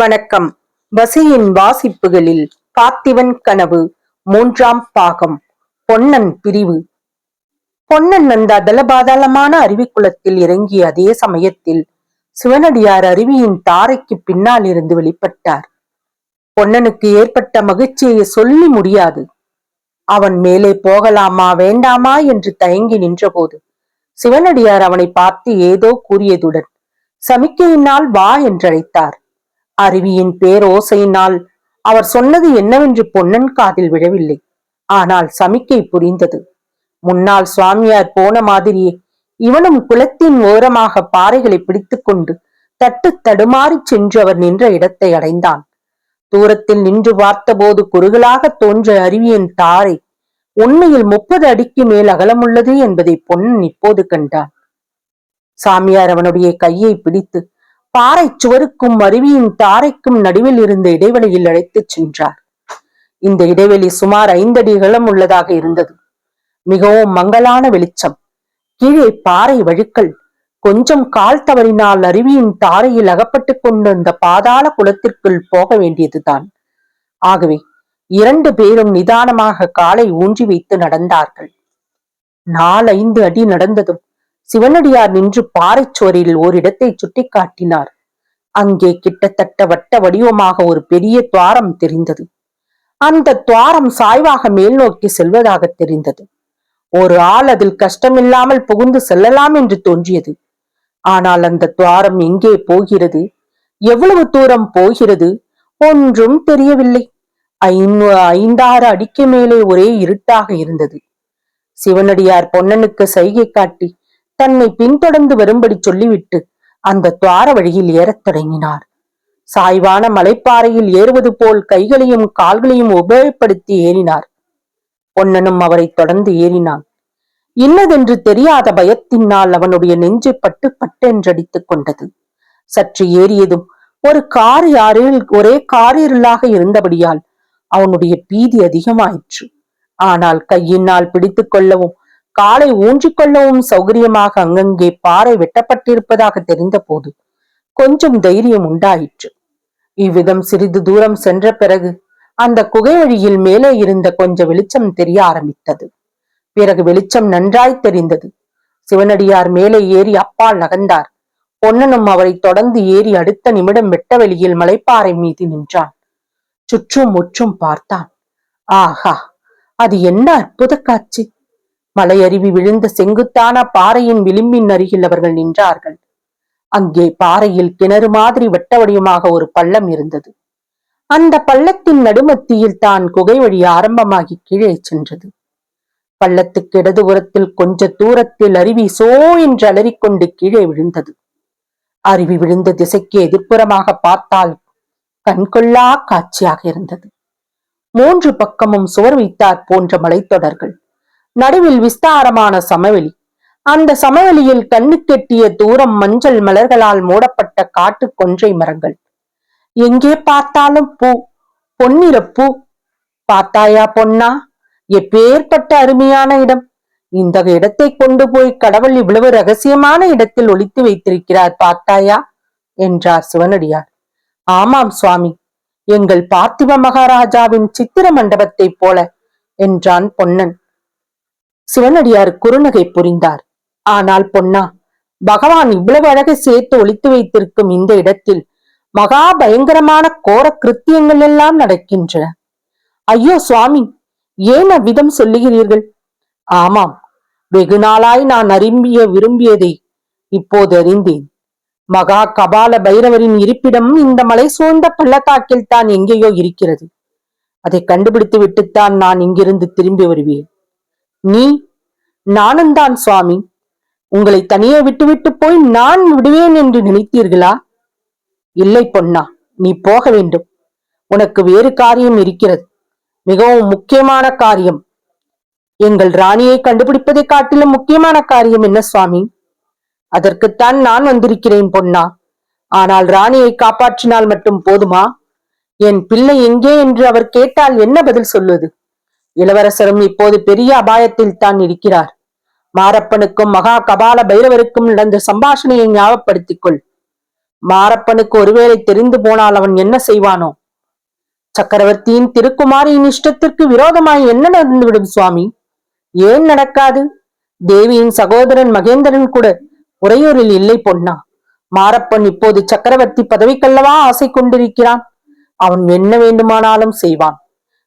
வணக்கம். வசையின் வாசிப்புகளில் பார்த்திவன் கனவு மூன்றாம் பாகம். பொன்னன் பிரிவு. பொன்னன் அந்த அதலபாதாளமான அருவிக்குளத்தில் இறங்கிய அதே சமயத்தில் சிவனடியார் அருவியின் தாரைக்கு பின்னால் இருந்து வெளிப்பட்டார். பொன்னனுக்கு ஏற்பட்ட மகிழ்ச்சியை சொல்லி முடியாது. அவன் மேலே போகலாமா வேண்டாமா என்று தயங்கி நின்றபோது சிவனடியார் அவனை பார்த்து ஏதோ கூறியதுடன் சமிக்கையினால் வா என்றழைத்தார். அருவியின் பேரோசையினால் அவர் சொன்னது என்னவென்று பொன்னன் காதில் விழவில்லை. ஆனால் சமிக்கை புரிந்தது. முன்னால் சுவாமியார் போன மாதிரியே இவனும் குளத்தின் ஓரமாக பாறைகளை பிடித்துக்கொண்டு தட்டு தடுமாறிச் சென்று அவர் நின்ற இடத்தை அடைந்தான். தூரத்தில் நின்று பார்த்தபோது குறுகலாக தோன்ற அருவியின் தாரை உண்மையில் முப்பது அடிக்கு மேல் அகலமுள்ளது என்பதை பொன்னன் இப்போது கண்டான். சாமியார் அவனுடைய கையை பிடித்து பாறை சுவருக்கும் அருவியின் தாரைக்கும் நடுவில் இருந்த இடைவெளியில் அழைத்துச் சென்றார். இந்த இடைவெளி சுமார் ஐந்தடி அகலம் உள்ளதாக இருந்தது. மிகவும் மங்கலான வெளிச்சம். கீழே பாறை வழுக்கல். கொஞ்சம் கால் தவறினால் அருவியின் தாரையில் அகப்பட்டு கொண்டு அந்த பாதாள குளத்திற்குள் போக வேண்டியதுதான். ஆகவே இரண்டு பேரும் நிதானமாக காலை ஊன்றி வைத்து நடந்தார்கள். நாலைந்து அடி நடந்ததும் சிவனடியார் நின்று பாறைச்சோரில் ஓரிடத்தை சுட்டிக்காட்டினார். அங்கே கிட்டத்தட்ட வட்ட வடிவமாக ஒரு பெரிய துவாரம் தெரிந்தது. அந்த துவாரம் சாய்வாக மேல் நோக்கி செல்வதாக தெரிந்தது. ஒரு ஆள் அதில் கஷ்டமில்லாமல் புகுந்து செல்லலாம் என்று தோன்றியது. ஆனால் அந்த துவாரம் எங்கே போகிறது? எவ்வளவு தூரம் போகிறது? ஒன்றும் தெரியவில்லை. ஐந்து ஐந்தாறு அடிக்கு மேலே ஒரே இருட்டாக இருந்தது. சிவனடியார் பொன்னனுக்கு சைகை காட்டி தன்னை பின்தொடர்ந்து வரும்படி சொல்லிவிட்டு அந்த துவார வழியில் ஏறத் தொடங்கினார். சாய்வான மலைப்பாறையில் ஏறுவது போல் கைகளையும் கால்களையும் உபயோகப்படுத்தி ஏறினார். பொன்னனும் அவரை தொடர்ந்து ஏறினான். இன்னதென்று தெரியாத பயத்தினால் அவனுடைய நெஞ்சு பட்டு பட்டென்றடித்துக் கொண்டது. சற்று ஏறியதும் ஒரு கார் யாரில் ஒரே காரிருளாக இருந்தபடியால் அவனுடைய பீதி அதிகமாயிற்று. ஆனால் கையினால் பிடித்துக் கொள்ளவும் காலை ஊன்றிக் கொள்ளவும் சௌகரியமாக அங்கங்கே பாறை வெட்டப்பட்டிருப்பதாக தெரிந்த போது கொஞ்சம் தைரியம் உண்டாயிற்று. இவ்விதம் சிறிது தூரம் சென்ற பிறகு அந்த குகை வழியில் மேலே இருந்த கொஞ்ச வெளிச்சம் தெரிய ஆரம்பித்தது. பிறகு வெளிச்சம் நன்றாய் தெரிந்தது. சிவனடியார் மேலே ஏறி அப்பால் நகர்ந்தார். பொன்னனும் அவரை தொடர்ந்து ஏறி அடுத்த நிமிடம் வெட்ட வெளியில் மலைப்பாறை மீது நின்றான். சுற்றும் முற்றும் பார்த்தான். ஆஹா அது என்ன அற்புத காட்சி! மலையருவி விழுந்த செங்குத்தான பாறையின் விளிம்பின் அருகில் அவர்கள் நின்றார்கள். அங்கே பாறையில் கிணறு மாதிரி வட்ட வடிவமாக ஒரு பள்ளம் இருந்தது. அந்த பள்ளத்தின் நடுமத்தியில் தான் குகை வழி ஆரம்பமாகி கீழே சென்றது. பள்ளத்துக்கு இடதுபுறத்தில் கொஞ்ச தூரத்தில் அருவி சோ என்று அலறிக்கொண்டு கீழே விழுந்தது. அருவி விழுந்த திசைக்கு எதிர்ப்புறமாக பார்த்தால் கண்கொள்ளா காட்சியாக இருந்தது. மூன்று பக்கமும் சுவர் வைத்தார் போன்ற மலைத்தொடர்கள். நடுவில் விஸ்தாரமான சமவெளி. அந்த சமவெளியில் கண்ணுக்கெட்டிய தூரம் மஞ்சள் மலர்களால் மூடப்பட்ட காட்டு கொன்றை மரங்கள். எங்கே பார்த்தாலும் பூ பொன்னிறப்பூ பார்த்தாயா பொன்னா? எப்பேற்பட்ட அருமையான இடம். இந்த இடத்தை கொண்டு போய் கடவுள் இவ்வளவு ரகசியமான இடத்தில் ஒழித்து வைத்திருக்கிறார் பார்த்தாயா? என்றார் சிவனடியார். ஆமாம் சுவாமி. எங்கள் பார்த்திப மகாராஜாவின் சித்திர மண்டபத்தைப் போல என்றான் பொன்னன். சிவனடியார் குறுநகை புரிந்தார். ஆனால் பொன்னா பகவான் இவ்வளவு அழகை சேர்த்து ஒழித்து வைத்திருக்கும் இந்த இடத்தில் மகா பயங்கரமான கோர கிருத்தியங்கள் எல்லாம் நடக்கின்றன. ஐயோ சுவாமி ஏன் அவ்விதம் சொல்லுகிறீர்கள்? ஆமாம் வெகு நாளாய் நான் அறிம்பிய விரும்பியதை இப்போது அறிந்தேன். மகா கபால பைரவரின் இருப்பிடம் இந்த மலை சூழ்ந்த பள்ளத்தாக்கில் தான் எங்கேயோ இருக்கிறது. அதை கண்டுபிடித்து விட்டுத்தான் நான் இங்கிருந்து திரும்பி வருவேன். நீ நானும் தான் சுவாமி. உங்களை தனியே விட்டுவிட்டு போய் நான் விடுவேன் என்று நினைத்தீர்களா? இல்லை பொன்னா நீ போக வேண்டும். உனக்கு வேறு காரியம் இருக்கிறது. மிகவும் முக்கியமான காரியம். எங்கள் ராணியை கண்டுபிடிப்பதை காட்டிலும் முக்கியமான காரியம் என்ன சுவாமி? அதற்குத்தான் நான் வந்திருக்கிறேன் பொன்னா. ஆனால் ராணியை காப்பாற்றினால் மட்டும் போதுமா? என் பிள்ளை எங்கே என்று அவர் கேட்டால் என்ன பதில் சொல்லுவது இளவரசரும் இப்போது பெரிய அபாயத்தில் தான் இருக்கிறார். மாரப்பனுக்கும் மகா கபால பைரவருக்கும் நடந்த சம்பாஷணையை ஞாபகப்படுத்திக் கொள் மாரப்பனுக்கு ஒருவேளை தெரிந்து போனால் அவன் என்ன செய்வானோ? சக்கரவர்த்தியின் திருக்குமாரியின் இஷ்டத்திற்கு விரோதமாய் என்ன நடந்துவிடும் சுவாமி? ஏன் நடக்காது? தேவியின் சகோதரன் மகேந்திரன் கூட உறையூரில் இல்லை பொன்னா. மாரப்பன் இப்போது சக்கரவர்த்தி பதவிக்கல்லவா ஆசை கொண்டிருக்கிறான்? அவன் என்ன வேண்டுமானாலும் செய்வான்.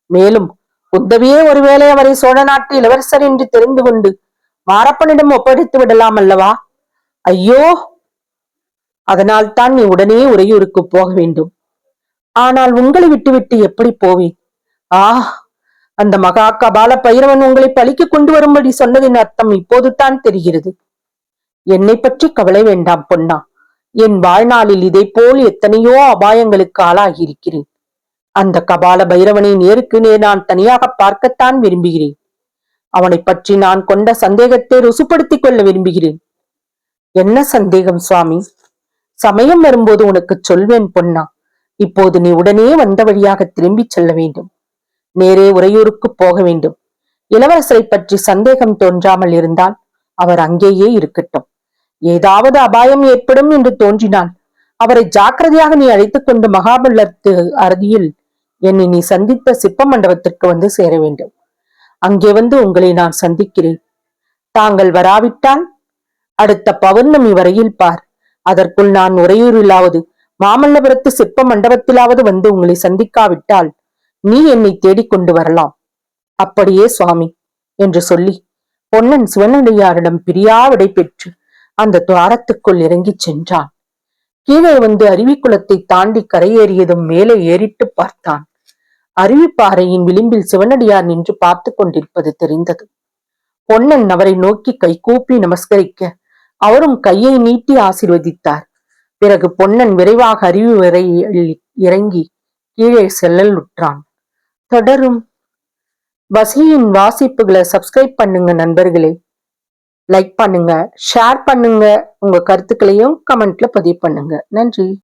மேலும் உத்தவியே ஒருவேளை அவரை சோழ நாட்டு இளவரசர் என்று தெரிந்து கொண்டு மாரப்பனிடம் ஒப்படைத்து விடலாம் அல்லவா? ஐயோ! அதனால் தான் நீ உடனே உறையூருக்கு போக வேண்டும். ஆனால் உங்களை விட்டுவிட்டு எப்படி போவேன்? ஆ அந்த மகா கபால பைரவன் உங்களை பழிக்கு கொண்டு வரும்படி சொன்னதின் அர்த்தம் இப்போது தான் தெரிகிறது. என்னை பற்றி கவலை வேண்டாம் பொன்னா. என் வாழ்நாளில் இதை போல் எத்தனையோ அபாயங்களுக்கு ஆளாகியிருக்கிறேன். அந்த கபால பைரவனை நேருக்கு நேர் நான் தனியாக பார்க்கத்தான் விரும்புகிறேன். அவனை பற்றி நான் கொண்ட சந்தேகத்தை ருசுப்படுத்திக் கொள்ள விரும்புகிறேன். என்ன சந்தேகம் சுவாமி? சமயம் வரும்போது உனக்கு சொல்வேன் பொன்னா. இப்போது நீ உடனே வந்த வழியாக திரும்பிச் செல்ல வேண்டும். நேரே உறையூருக்கு போக வேண்டும். இளவரசரை பற்றி சந்தேகம் தோன்றாமல் இருந்தால் அவர் அங்கேயே இருக்கட்டும். ஏதாவது அபாயம் ஏற்படும் என்று தோன்றினால் அவரை ஜாக்கிரதையாக நீ அழைத்துக் கொண்டு மகாபல்லத்து அருகில் என்னை நீ சந்தித்த சிப்ப மண்டபத்திற்கு வந்து சேர வேண்டும். அங்கே வந்து உங்களை நான் சந்திக்கிறேன். தாங்கள் வராவிட்டால் அடுத்த பௌர்ணமி வரையில் பார். அதற்குள் நான் உறையூரிலாவது மாமல்லபுரத்து சிற்ப மண்டபத்திலாவது வந்து உங்களை சந்திக்காவிட்டால் நீ என்னை தேடிக்கொண்டு வரலாம். அப்படியே சுவாமி என்று சொல்லி பொன்னன் சிவனடியாரிடம் பிரியா விடை பெற்று அந்த துவாரத்துக்குள் இறங்கிச் சென்றான். கீழே வந்து அருவிக்குளத்தை தாண்டி கரையேறியதும் மேலே ஏறிட்டு பார்த்தான். அருவிப்பாறையின் விளிம்பில் சிவனடியார் நின்று பார்த்து கொண்டிருப்பது தெரிந்தது. பொன்னன் அவரை நோக்கி கை கூப்பி நமஸ்கரிக்க அவரும் கையை நீட்டி ஆசிர்வதித்தார். பிறகு பொன்னன் விரைவாக அறிவு வரை இறங்கி கீழே செல்லலுற்றான் தொடரும். வசியின் வாசிப்புகளை சப்ஸ்கிரைப் பண்ணுங்க நண்பர்களே. லைக் பண்ணுங்க ஷேர் பண்ணுங்க. உங்க கருத்துக்களையும் கமெண்ட்ல பதிவு பண்ணுங்க. நன்றி.